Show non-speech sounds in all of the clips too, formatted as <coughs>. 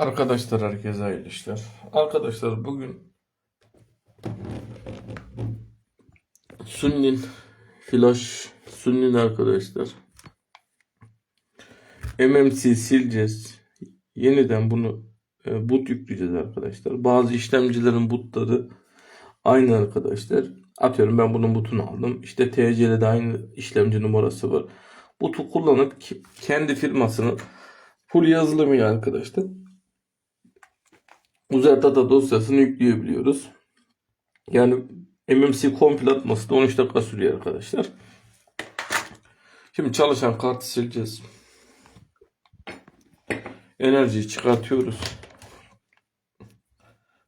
Arkadaşlar herkese hayırlı işler. Arkadaşlar bugün Sunnin Flash Sunnin arkadaşlar MMC sileceğiz. Yeniden bunu e, boot yükleyeceğiz arkadaşlar. Bazı işlemcilerin bootları aynı arkadaşlar. Atıyorum ben bunun bootunu aldım. İşte TC'de de aynı işlemci numarası var. Boot'u kullanıp kendi firmasının full yazılımıyla arkadaşlar uzay data dosyasını yükleyebiliyoruz. Yani MMC komple atması da 13 dakika sürüyor arkadaşlar. Şimdi çalışan kartı sileceğiz. Enerjiyi çıkartıyoruz.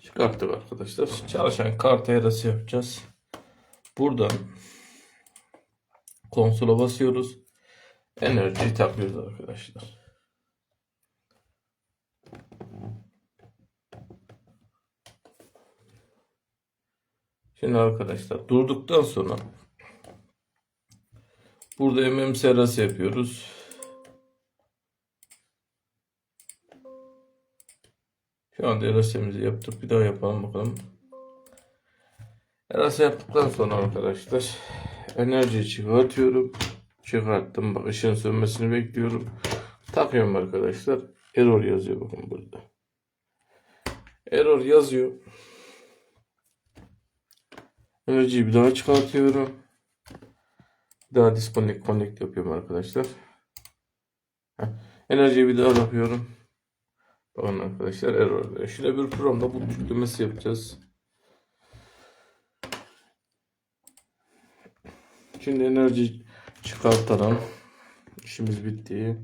Çıkarttık arkadaşlar. Çalışan kartı arası yapacağız. Buradan konsola basıyoruz. Enerjiyi takıyoruz arkadaşlar. Şimdi arkadaşlar durduktan sonra burada MMC arası yapıyoruz. Şu anda arasımızı yaptık. Bir daha yapalım bakalım. Arası yaptıktan sonra arkadaşlar enerjiyi çıkartıyorum. Çıkarttım. Bak ışığın sönmesini bekliyorum. Takıyorum arkadaşlar. Error yazıyor bakın burada. Error yazıyor. Enerjiyi bir daha çıkartıyorum. Bir daha disconnect connect yapıyorum arkadaşlar. Heh. Enerjiyi bir daha yapıyorum. Bakın arkadaşlar error veriyor. Şöyle bir programda bu yüklemesi yapacağız. Şimdi enerji çıkartalım. İşimiz bitti.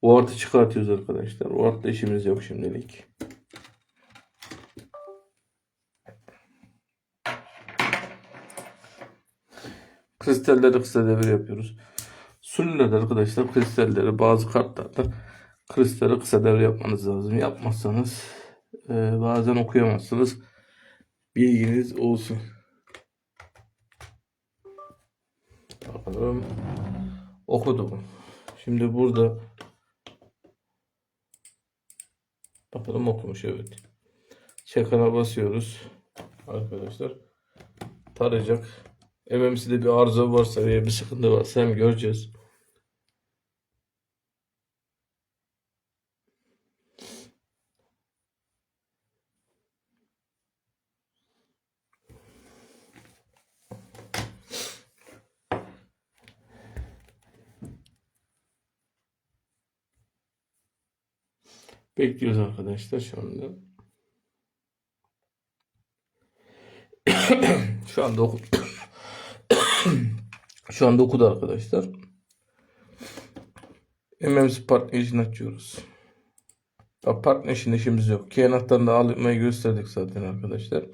Ward'ı çıkartıyoruz arkadaşlar. Ward'la işimiz yok şimdilik. Kristalleri kısa devir yapıyoruz. Sunniler arkadaşlar kristalleri bazı kartlarda kristali kısa devre yapmanız lazım. Yapmazsanız e, bazen okuyamazsınız. Bilginiz olsun. Bakalım. Okudum. Şimdi burada bakalım okumuş evet. Çekana basıyoruz. Arkadaşlar tarayacak. MMC'de bir arıza varsa veya bir sıkıntı varsa hem göreceğiz. Bekliyoruz arkadaşlar şu anda. <coughs> şu anda oku <coughs> şu anda okudu arkadaşlar. MMC partner için açıyoruz. Bak partner için işimiz yok. Key anahtarını almayı gösterdik zaten arkadaşlar.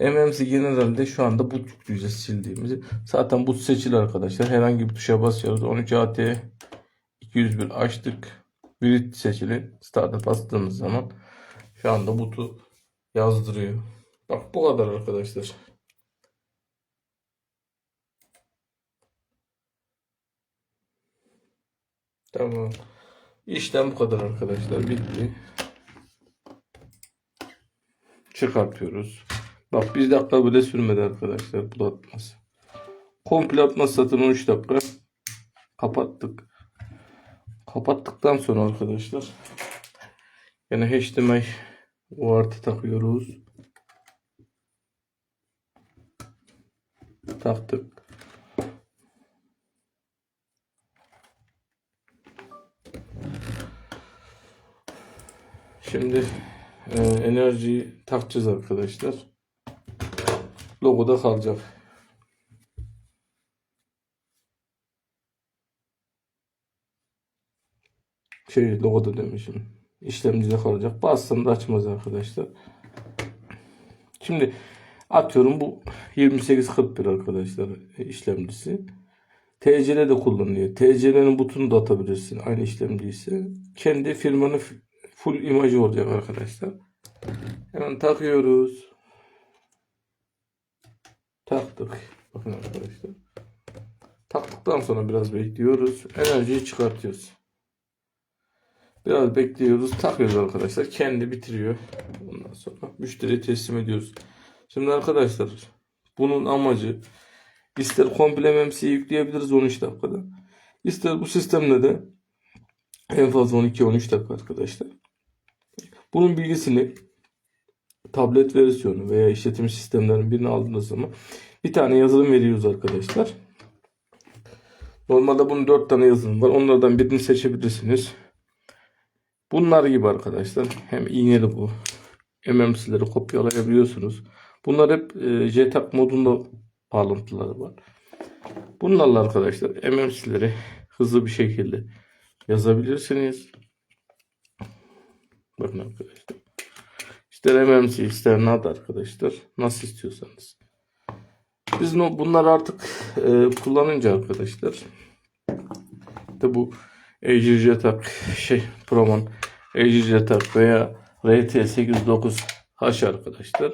MMC genelde şu anda boot yükleyeceğiz sildiğimizi. Zaten boot seçili arkadaşlar. Herhangi bir tuşa basıyoruz. 13 AT 201 açtık. Grid seçili. Start'a bastığımız zaman şu anda boot'u yazdırıyor. Bak bu kadar arkadaşlar. Tamam. İşlem bu kadar arkadaşlar. Bitti. Çıkartıyoruz. Bak bir dakika bile sürmedi arkadaşlar bu atması. Komple atması zaten 13 dakika. Kapattık. Kapattıktan sonra arkadaşlar yine HDMI UART'ı takıyoruz. Taktık. Şimdi e, enerjiyi takacağız arkadaşlar. Logoda kalacak. Şey logoda demişim. İşlemcide kalacak. Bastığında açmaz arkadaşlar. Şimdi atıyorum bu 2841 arkadaşlar e, işlemcisi. TCL de kullanılıyor. TCL'nin butunu da atabilirsin. Aynı işlemci ise. Kendi firmanın full imajı olacak arkadaşlar. Hemen takıyoruz. Taktık. Bakın arkadaşlar. Taktıktan sonra biraz bekliyoruz. Enerjiyi çıkartıyoruz. Biraz bekliyoruz. Takıyoruz arkadaşlar. Kendi bitiriyor. Ondan sonra müşteriye teslim ediyoruz. Şimdi arkadaşlar bunun amacı ister komple MMC'yi yükleyebiliriz 13 dakikada. İster bu sistemle de en fazla 12-13 dakika arkadaşlar. Bunun bilgisini tablet versiyonu veya işletim sistemlerinin birini aldığınız zaman bir tane yazılım veriyoruz arkadaşlar. Normalde bunun 4 tane yazılım var. Onlardan birini seçebilirsiniz. Bunlar gibi arkadaşlar. Hem iğneli bu. MMC'leri kopyalayabiliyorsunuz. Bunlar hep e, JTAG modunda bağlantıları var. Bunlarla arkadaşlar MMC'leri hızlı bir şekilde yazabilirsiniz. Bakın arkadaşlar. İster MMC ister NAD arkadaşlar. Nasıl istiyorsanız. Biz no, bunları artık e, kullanınca arkadaşlar de bu JTAG şey Proman JTAG veya RT809H arkadaşlar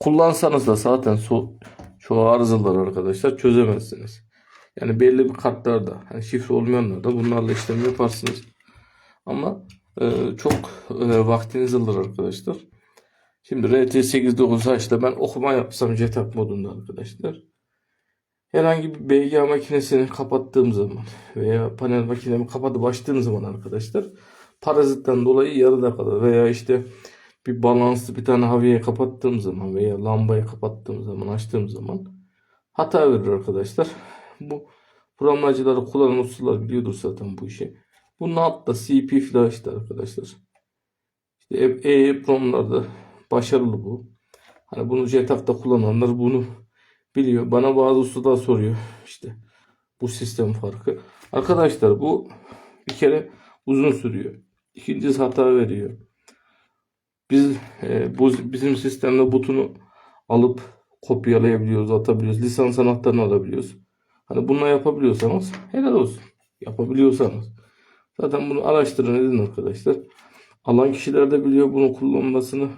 kullansanız da zaten so çoğu arızalar arkadaşlar çözemezsiniz. Yani belli bir kartlarda hani şifre olmayanlar da bunlarla işlem yaparsınız. Ama çok e, vaktiniz alır arkadaşlar. Şimdi RT809H ile ben okuma yapsam JTAG modunda arkadaşlar. Herhangi bir BGA makinesini kapattığım zaman veya panel makinemi kapatıp açtığım zaman arkadaşlar parazitten dolayı yarı dakikada veya işte bir balanslı bir tane haviye kapattığım zaman veya lambayı kapattığım zaman açtığım zaman hata verir arkadaşlar. Bu programlacıları kullanan ustalar biliyordur zaten bu işi. Bunun altta CP flash'tı arkadaşlar. İşte EEPROM'larda başarılı bu. Hani bunu JTAG'da kullananlar bunu biliyor. Bana bazı ustalar soruyor işte bu sistem farkı. Arkadaşlar bu bir kere uzun sürüyor. İkincisi hata veriyor. Biz e, bu bizim sistemde butunu alıp kopyalayabiliyoruz, atabiliyoruz. Lisans anahtarını alabiliyoruz. Hani bunu yapabiliyorsanız helal olsun. Yapabiliyorsanız. Zaten bunu araştırın edin arkadaşlar. Alan kişiler de biliyor bunu kullanmasını.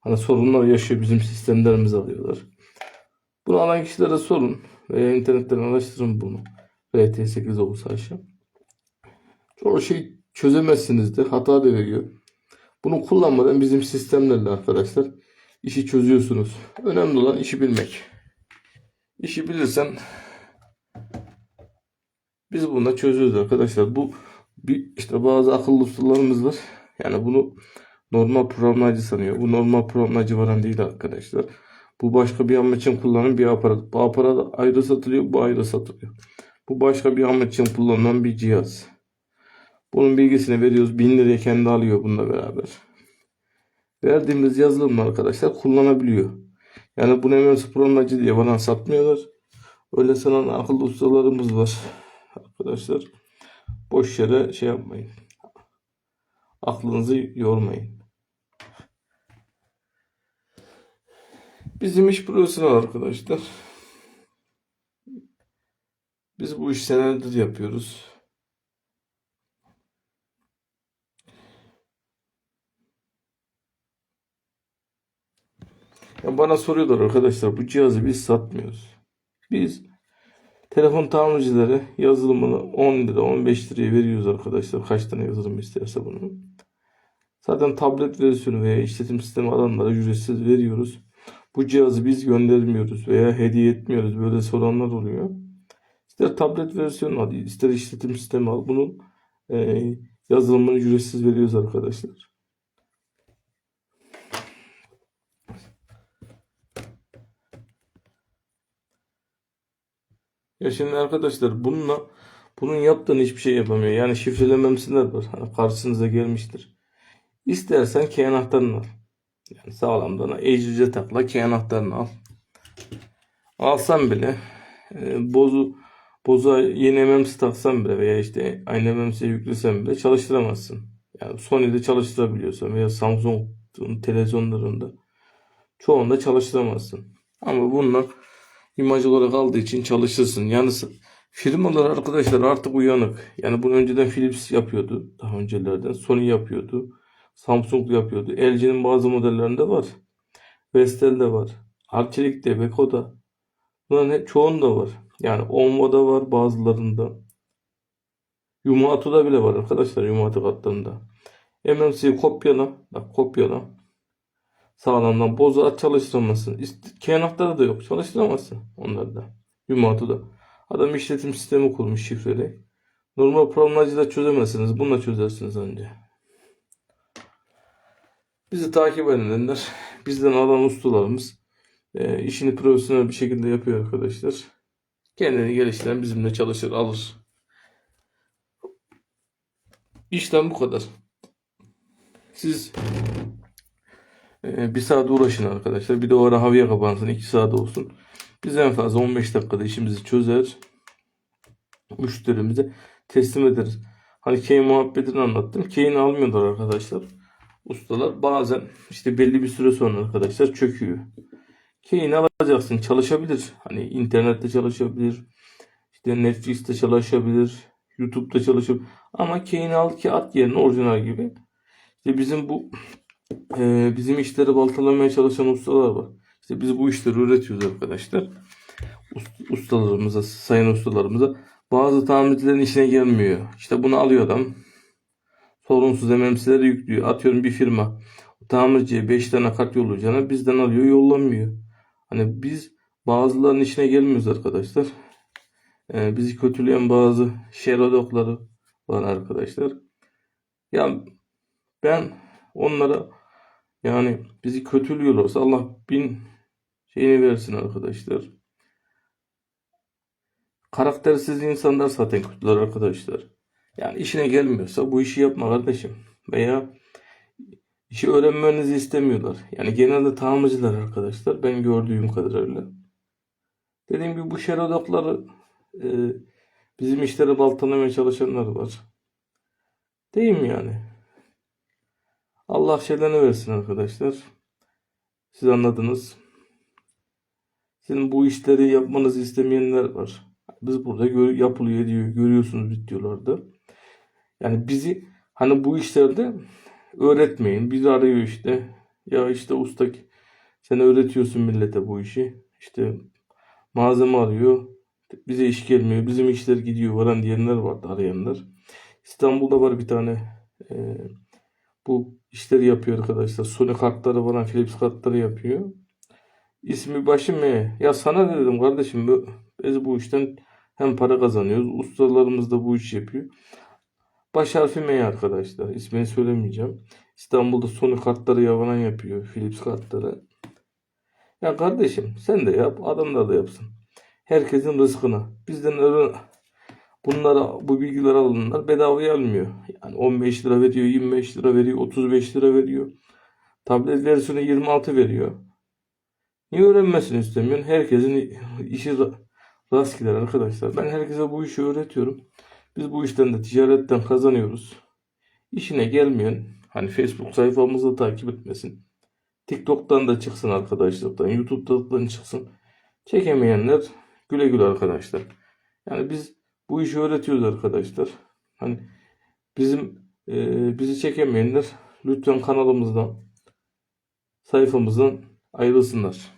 Hani sorunlar yaşıyor bizim sistemlerimizi alıyorlar. Bunu alan kişilere sorun veya internetten araştırın bunu. RT8 aşağı. Çoğu şey çözemezsiniz de hata da veriyor. Bunu kullanmadan bizim sistemlerle arkadaşlar işi çözüyorsunuz. Önemli olan işi bilmek. İşi bilirsen biz bunu çözüyoruz arkadaşlar. Bu bir işte bazı akıllı ustalarımız var. Yani bunu normal programlayıcı sanıyor. Bu normal programlayıcı varan değil arkadaşlar. Bu başka bir amaç için kullanılan bir aparat. Bu aparat ayrı satılıyor, bu ayrı satılıyor. Bu başka bir amaç için kullanılan bir cihaz. Bunun bilgisini veriyoruz. 1000 liraya kendi alıyor bununla beraber. Verdiğimiz yazılımla arkadaşlar kullanabiliyor. Yani bunu hemen programlacı diye bana satmıyorlar. Öyle sanan akıllı ustalarımız var. Arkadaşlar boş yere şey yapmayın. Aklınızı yormayın. Bizim iş profesyonel arkadaşlar. Biz bu iş senelerdir yapıyoruz. Ya bana soruyorlar arkadaşlar bu cihazı biz satmıyoruz. Biz telefon tamircileri yazılımını 10 lira 15 liraya veriyoruz arkadaşlar. Kaç tane yazılım isterse bunu. Zaten tablet versiyonu veya işletim sistemi alanlara ücretsiz veriyoruz. Bu cihazı biz göndermiyoruz veya hediye etmiyoruz. Böyle soranlar oluyor. İster tablet versiyonu al, ister işletim sistemi al. Bunun e, yazılımını ücretsiz veriyoruz arkadaşlar. Ya şimdi arkadaşlar bununla bunun yaptığını hiçbir şey yapamıyor. Yani şifrelememsinler var. Hani karşınıza gelmiştir. İstersen key anahtarını al. Yani sağlamdan ecice takla key anahtarını al. Alsam bile e, bozu boza yeni MMC taksan bile veya işte aynı MMC yüklesem bile çalıştıramazsın. Yani Sony'de çalıştırabiliyorsan veya Samsung'un televizyonlarında çoğunda çalıştıramazsın. Ama bunlar imaj olarak aldığı için çalışırsın. Yani firmalar arkadaşlar artık uyanık. Yani bunu önceden Philips yapıyordu. Daha öncelerden. Sony yapıyordu. Samsung yapıyordu. LG'nin bazı modellerinde var. Vestel'de var. Arçelik'te, Beko'da. Bunların hep çoğunda var. Yani Onvo'da var bazılarında. Yumatu'da bile var arkadaşlar Yumatu katlarında. MMC'yi kopyala. Bak kopyala. Sağlamdan çalıştıramazsın. İst- Keynakları da yok. Çalıştıramazsın onlarda. Yumatu'da. Adam işletim sistemi kurmuş şifreli. Normal programlacıda çözemezsiniz. Bununla çözersiniz önce. Bizi takip edenler, bizden alan ustalarımız e, işini profesyonel bir şekilde yapıyor arkadaşlar. Kendini geliştiren bizimle çalışır, alır. İşlem bu kadar. Siz bir saat uğraşın arkadaşlar. Bir de o ara havaya kapansın. 2 saat olsun. Biz en fazla 15 dakikada işimizi çözer. Müşterimize teslim ederiz. Hani key muhabbetini anlattım. Key'ini almıyorlar arkadaşlar. Ustalar bazen işte belli bir süre sonra arkadaşlar çöküyor. Key'ini alacaksın. Çalışabilir. Hani internette çalışabilir. İşte Netflix'te çalışabilir. YouTube'da çalışabilir. Ama Key'ini al ki at yerine orijinal gibi. İşte bizim bu e, bizim işleri baltalamaya çalışan ustalar var. İşte biz bu işleri üretiyoruz arkadaşlar. Ust- Ustalarımıza, sayın ustalarımıza bazı tamircilerin işine gelmiyor. İşte bunu alıyor adam. Sorunsuz MMC'leri yüklüyor. Atıyorum bir firma. Tamirciye 5 tane kart yollayacağına bizden alıyor yollamıyor. Hani biz bazılarının işine gelmiyoruz arkadaşlar. Ee, bizi kötüleyen bazı şerodokları var arkadaşlar. Ya ben onlara yani bizi kötülüyorlarsa Allah bin şeyini versin arkadaşlar. Karaktersiz insanlar zaten kötüler arkadaşlar. Yani işine gelmiyorsa bu işi yapma kardeşim. Veya işi öğrenmenizi istemiyorlar. Yani genelde tamirciler arkadaşlar. Ben gördüğüm kadarıyla. Dediğim gibi bu şerodokları e, bizim işleri baltalamaya çalışanlar var. Değil mi yani? Allah şeylerini versin arkadaşlar. Siz anladınız. Sizin bu işleri yapmanızı istemeyenler var. Biz burada gör, yapılıyor diyor. Görüyorsunuz videolarda. Yani bizi hani bu işlerde öğretmeyin. Bizi arıyor işte. Ya işte usta sen öğretiyorsun millete bu işi. İşte malzeme arıyor. Bize iş gelmiyor. Bizim işler gidiyor falan diyenler vardı arayanlar. İstanbul'da var bir tane e, bu işleri yapıyor arkadaşlar. Sony kartları falan Philips kartları yapıyor. İsmi başı M. Ya sana ne dedim kardeşim biz bu işten hem para kazanıyoruz. Ustalarımız da bu işi yapıyor. Baş harfi M arkadaşlar. İsmini söylemeyeceğim. İstanbul'da Sony kartları yavanan yapıyor. Philips kartları. Ya kardeşim sen de yap. Adamlar da yapsın. Herkesin rızkına. Bizden öyle bunlara bu bilgiler alınanlar bedavaya almıyor. Yani 15 lira veriyor, 25 lira veriyor, 35 lira veriyor. Tablet versiyonu 26 veriyor. Niye öğrenmesini istemiyorsun? Herkesin işi ra- rast gider arkadaşlar. Ben herkese bu işi öğretiyorum. Biz bu işten de ticaretten kazanıyoruz. İşine gelmeyen hani Facebook sayfamızı takip etmesin. TikTok'tan da çıksın arkadaşlıktan. YouTube'dan çıksın. Çekemeyenler güle güle arkadaşlar. Yani biz bu işi öğretiyoruz arkadaşlar. Hani bizim e, bizi çekemeyenler lütfen kanalımızdan sayfamızdan ayrılsınlar.